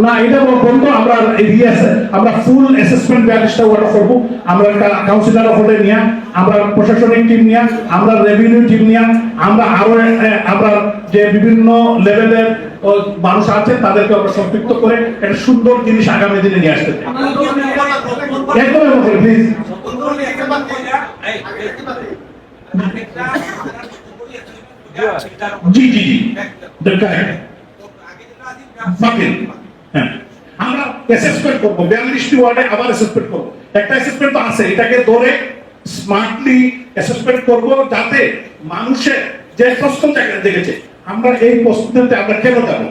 না এটা বন্ধ আমরা আমরা ফুল অ্যাসেসমেন্ট ব্যালিশটা ওটা করব। আমরা একটা কাউন্সিলর হলে নিয়ে আমরা প্রশাসনিক টিম নিয়ে আমরা রেভিনিউ টিম নিয়ে আমরা আরও আমরা যে বিভিন্ন লেভেলের মানুষ আছে তাদেরকে আমরা সম্পৃক্ত করে একটা সুন্দর জিনিস আগামী দিনে নিয়ে আসতে চাই একদম প্লিজ জি জি জি। হ্যাঁ। আমরা অ্যাসেসমেন্ট বিয়াল্লিশটি ওয়ার্ডে আবার অ্যাসেসমেন্ট একটা অ্যাসেসমেন্ট তো আছে, এটাকে ধরে স্মার্টলি অ্যাসেসমেন্ট করব যাতে মানুষের যে প্রশ্ন দেখেছে, আমরা এই প্রশ্নতে আমরা কেন যাব?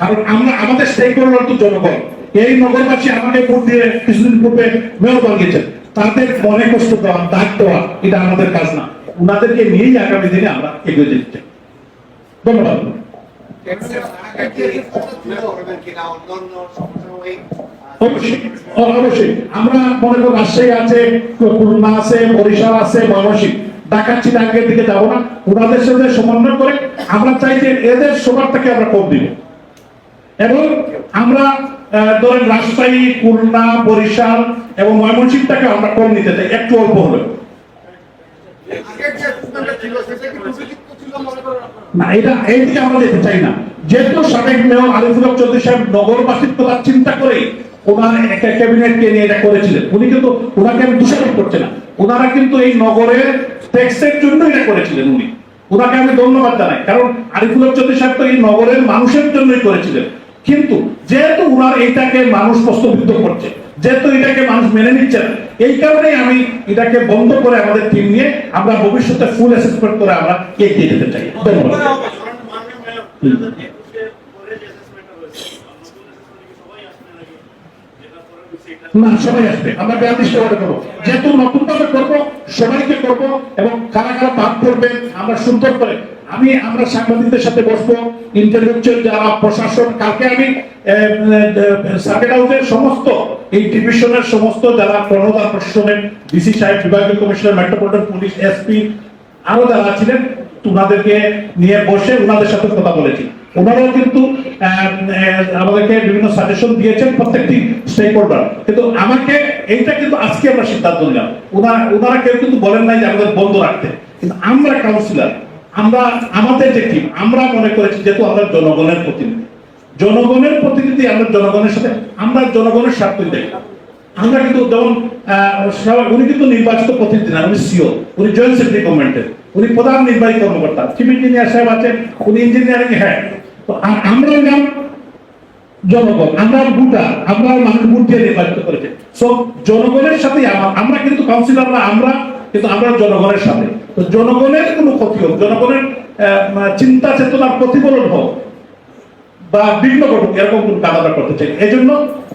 কারণ আমরা, আমাদের স্টেক তো জনগণ। এই নগরবাসী আমাকে ভোট দিয়ে কিছুদিন পূর্বে মেয়র বানিয়েছেন তাদের মনে কষ্ট দেওয়া, দাগ দেওয়া, এটা আমাদের কাজ না। ওনাদেরকে নিয়েই আগামী দিনে আমরা এগিয়ে যেতে চাই। ধন্যবাদ। অবশ্যই। আমরা মনে করি রাজশাহী আছে খুলনা আছে, বরিশাল আছে ময়মনসিংহ দিকে যাব না। ওনাদের সাথে সমন্বয় করে আমরা চাই যে এদের সবার থেকে আমরা কম দিব। এবং আমরা ধরেন রাজশাহী, খুলনা, বরিশাল এবং ময়মনসিংহটাকে আমরা কম নিতে চাই, একটু অল্প হলে না, এটা চাই না। যেহেতু সাবেক মেয়র চৌধুরী সাহেব চিন্তা করে ওনার একটা ক্যাবিনেটকে নিয়ে এটা করেছিলেন। উনি কিন্তু, ওনাকে আমি দোষারোপ করছে না। ওনারা কিন্তু এই নগরের ট্যাক্সের জন্য এটা করেছিলেন উনি। ওনাকে আমি ধন্যবাদ জানাই। কারণ আরিফুল চৌধুরী সাহেব তো এই নগরের মানুষের জন্যই করেছিলেন। কিন্তু যেহেতু ওনার এইটাকে মানুষ প্রশ্নবিদ্ধ করছে যেহেতু এটাকে মানুষ মেনে নিচ্ছে না, এই কারণেই আমি এটাকে বন্ধ করে আমাদের টিম নিয়ে আমরা ভবিষ্যতে ফুল অ্যাসেসমেন্ট করে আমরা এগিয়ে যেতে চাই। না, সবাই আসবে। আমরা বিয়াল্লিশটা করব। যেহেতু নতুন ভাবে করব, সবাইকে করব এবং কারা কারা বাদ করবে আমরা সুন্দর করে, আমি, আমরা সাংবাদিকদের সাথে বসবো ইন্টারভিউচার যারা প্রশাসন, কালকে আমি সার্কিট হাউসের সমস্ত, এই ডিভিশনের সমস্ত যারা কর্ণধার প্রশাসনের ডিসি সাহেব, বিভাগীয় কমিশনার মেট্রোপলিটন পুলিশ এসপি আরও যারা ছিলেন ওনাদেরকে নিয়ে বসে ওনাদের সাথে কথা বলেছি। ওনারাও কিন্তু আমাদেরকে বিভিন্ন সাজেশন দিয়েছেন প্রত্যেকটি স্টেক হোল্ডার কিন্তু আমাকে, এইটা কিন্তু আজকে আমরা সিদ্ধান্ত নিলাম। ওনারা ওনারা কেউ কিন্তু বলেন নাই যে আমাদের বন্ধ রাখতে। কিন্তু আমরা কাউন্সিলর আমরা, আমাদের যে টিম আমরা মনে করেছি যেহেতু আমরা জনগণের প্রতিনিধি। জনগণের প্রতিনিধি আমরা জনগণের সাথে, আমরা জনগণের স্বার্থই দেখি আমরা কিন্তু যেমন উনি কিন্তু নির্বাচিত প্রতিনিধি না, উনি সিও উনি জয়েন্ট সেক্রেটারি গভর্নমেন্টের, উনি প্রধান নির্বাহী কর্মকর্তা চিফ ইঞ্জিনিয়ার সাহেব আছেন উনি ইঞ্জিনিয়ারিং হ্যাঁ। তো আমরা হলাম জনগণ, আমরা ভোটার, আমরা মানুষ ভোট দিয়ে নির্বাচিত করেছে। সো জনগণের সাথে আমরা কিন্তু কাউন্সিলররা আমরা কিন্তু, আমরা জনগণের সাথে। তো জনগণের কোনো ক্ষতি হোক জনগণের চিন্তা চেতনার প্রতিফলন হোক বা বিঘ্ন ঘটুক এরকম কোন কাজ করতে চাই এই জন্য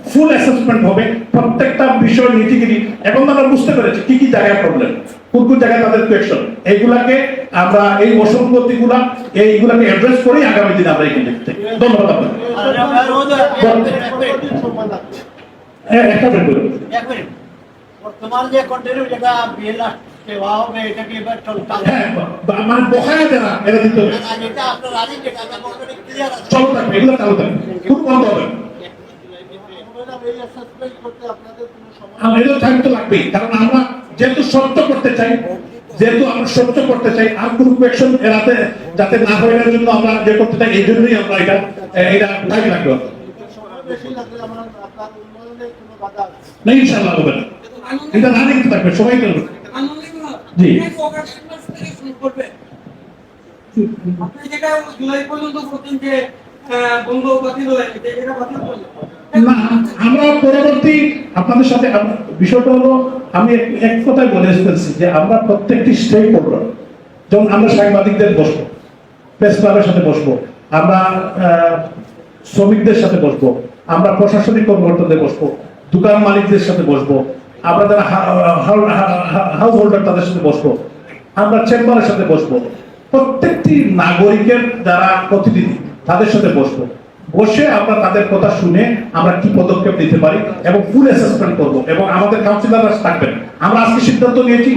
ফুল অ্যাসেসমেন্ট হবে প্রত্যেকটা বিষয় নীতিগিরি এবং আমরা বুঝতে পেরেছি কি কি জায়গায় প্রবলেম কোন কোন জায়গায় তাদের কোয়েকশন এইগুলাকে আমরা এই অসঙ্গতি গুলা এইগুলাকে অ্যাড্রেস করেই আগামী দিনে আমরা এখানে দেখতে ধন্যবাদ আপনাকে। হ্যাঁ, একটা মিনিট। বলুন। বর্তমান যে কন্টিনিউ যেটা বিএল আমরা না। যেহেতু সত্য করতে চাই, যেহেতু আমরা সত্য করতে চাই, আর যাতে না হয় জন্য আমরা যে করতে চাই, এই জন্যই আমরা এটা এটা দাবি রাখব। না ইনশাল্লাহ হবে না। এটা রানিং থাকবে, সবাই করবে জি। আপনি যেটা জুলাই পর্যন্ত বলছেন যে বন্ধ বাতিল হয়ে এটা বাতিল করলেন। না আমরা পরবর্তী আপনাদের সাথে বিষয়টা হলো আমি এক- কথায় বলে ফেলছি যে আমরা প্রত্যেকটি স্টেক হোল্ডার যেমন আমরা সাংবাদিকদের বসবো প্রেস ক্লাবের সাথে বসবো আমরা আহ, শ্রমিকদের সাথে বসবো আমরা প্রশাসনিক কর্মকর্তাদের বসবো দোকান মালিকদের সাথে বসবো আমরা যারা হাউস তাদের সাথে বসবো। আমরা চেম্বারের সাথে বসবো। প্রত্যেকটি নাগরিকের যারা প্রতিনিধি, তাদের সাথে বসবো। বসে আমরা তাদের কথা শুনে আমরা কি পদক্ষেপ নিতে পারি এবং ফুল অ্যাসেসমেন্ট করব এবং আমাদের কাউন্সিলররা থাকবেন। আমরা আজকে সিদ্ধান্ত নিয়েছি,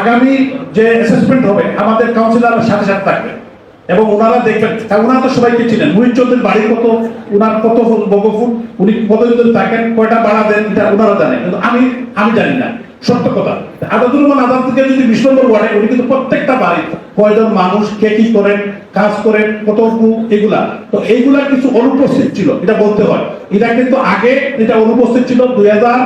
আগামী যে অ্যাসেসমেন্ট হবে, আমাদের কাউন্সিলররা সাথে সাথে থাকবে এবং ওনারা দেখবেন ওনারা তো সবাইকে চিনেন। মুহিত চৌধুরীর বাড়ি কত ওনার কত বগফুল, উনি কতদিন থাকেন, কয়টা ভাড়া দেন, এটা ওনারা জানেন। কিন্তু আমি আমি জানি না, সত্য কথা। আদাদুর রহমান আদালত থেকে যদি বিশ নম্বর ওয়ার্ডে উনি কিন্তু প্রত্যেকটা বাড়ি কয়জন মানুষ, কে কি করেন, কাজ করেন, কত এগুলা। তো এইগুলা কিছু অনুপস্থিত ছিল, এটা বলতে হয়। এটা কিন্তু আগে এটা অনুপস্থিত ছিল দুই হাজার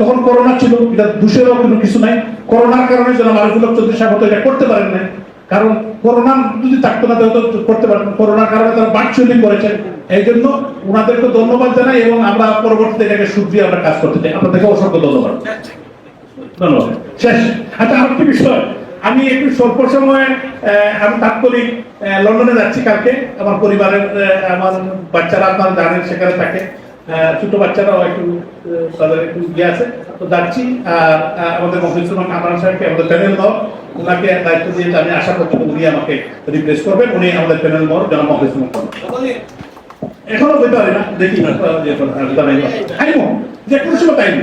তখন করোনা ছিল, এটা দোষেরও কোনো কিছু নাই। করোনার কারণে যেন মারুফুল চৌধুরী সাহেব এটা করতে পারেন না কারণ করোনা যদি থাকতো না, তাহলে করতে পারতেন করোনার কারণে তারা ভার্চুয়ালি করেছেন এই জন্য ওনাদেরকে ধন্যবাদ জানাই এবং আমরা পরবর্তীতে এটাকে সুক্রিয়া আমরা কাজ করতে চাই। আপনাদেরকে অসংখ্য ধন্যবাদ। ধন্যবাদ। শেষ। আচ্ছা বিষয়। আমি একটু স্বল্প সময়ে আমি তাৎক্ষণিক লন্ডনে যাচ্ছি কালকে। আমার পরিবারের আমার বাচ্চারা আপনারা জানেন, সেখানে থাকে। ছোট বাচ্চারাও একটু তাদের একটু ইয়ে আছে। তো যাচ্ছি, আর আমাদের মফিজুর কামরান সাহেবকে, আমাদের প্যানেল দল ওনাকে দায়িত্ব দিয়ে আমি আশা করছি উনি আমাকে রিপ্লেস করবেন উনি আমাদের প্যানেল বড় জনাব রহমান এখনও বলতে পারি না দেখি না, ইয়ে যে কোনো সময় টাইম